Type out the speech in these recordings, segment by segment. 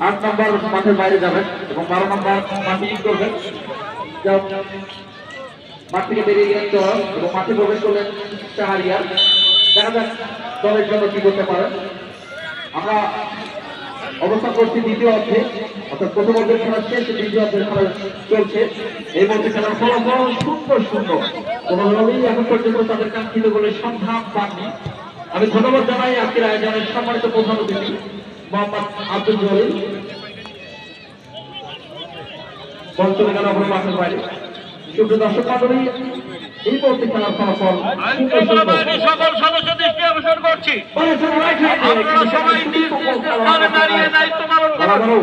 আট নম্বর মাঠের বাইরে যাবেন এবং বারো নম্বর ইন করবেন মাঠ থেকে বেরিয়ে গেলেন দল এবং মাঠে প্রবেশ করলেন শাহারিয়া দেখা যাক দলের জন্য কি করতে পারেন আমরা অবস্থান করছি দ্বিতীয় অর্ধে। অর্থাৎ প্রথম অর্ধের খেলা শেষ দ্বিতীয় অর্ধের খেলা চলছে। এই মধ্যে খেলার ফলাফল শূন্য শূন্য। কোনোভাবেই এখন পর্যন্ত তাদের কাঙ্ক্ষিত বলে সন্ধান পাননি। আমি ধন্যবাদ জানাই আজকের আয়োজনের সম্মানিত প্রধান অতিথি মোহাম্মদ আব্দুল জলিল। বল চলে গেল আমার মাঠের বাইরে। সুপ্রিয় দর্শক মন্ডলী এই মুহূর্তে খেলার ফলাফল সকল সদস্য দৃষ্টি আকর্ষণ করছি। আপনারা সবাই নিজ নিজ স্থানে দাঁড়িয়ে দায়িত্ব পালন করুন।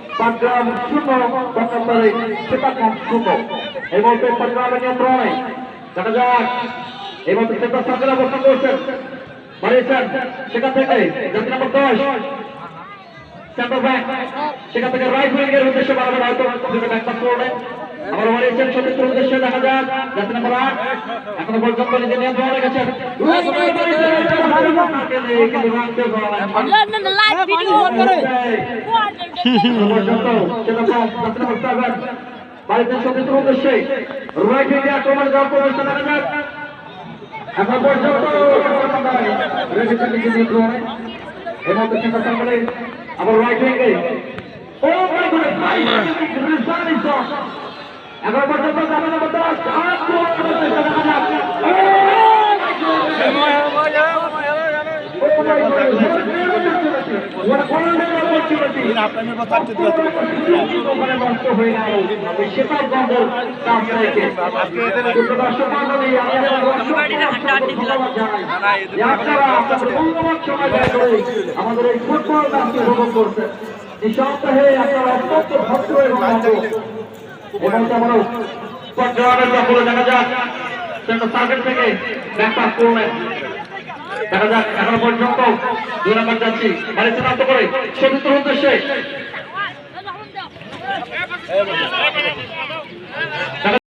এই মুহূর্তে খেলার ফলাফল পাঁচগ্রাম শূন্য চার নম্বরে শূন্য এই মুহূর্তে পাঁচগ্রামের নিয়ন্ত্রণে দেখা যাক এই মুহূর্তে সেটা সাঁতরা অবস্থান করছেন। মারিয়েছেন সেখান থেকে জাতি নম্বর দশ। সেন্টার ব্যাক সেখান থেকে রাইট উইং এর উদ্দেশ্যে বারবার হয়তো ব্যাকপাস করবে। আবার উদ্দেশ্যে দেখা যাক জাতি নম্বর আট। এখনও পর্যন্ত নিয়ন্ত্রণে রেখেছেন। বাড়িতে সতীর্থের উদ্দেশ্যে রাইট উইংয়ে আক্রমণ প্রবেশটা দেখা এখন পর্যন্ত মধ্যে সেটা সামনে আবার শট এখন পর্যন্ত যাবে না আক্রমণ করার চেষ্টা দেখা যাক আমাদের এই ফুটবল ম্যাচকে উপভোগ করছেন এই সপ্তাহে আপনারা অত্যন্ত ভদ্র এবং এবং তেমন দেখা যাক সেটা সার্কেল থেকে ব্যাপার করলেন দেখা যাক এখনও পর্যন্ত দুই নম্বর যাচ্ছি বাড়ি চিনাক্ত করে সতীর্থের উদ্দেশ্যে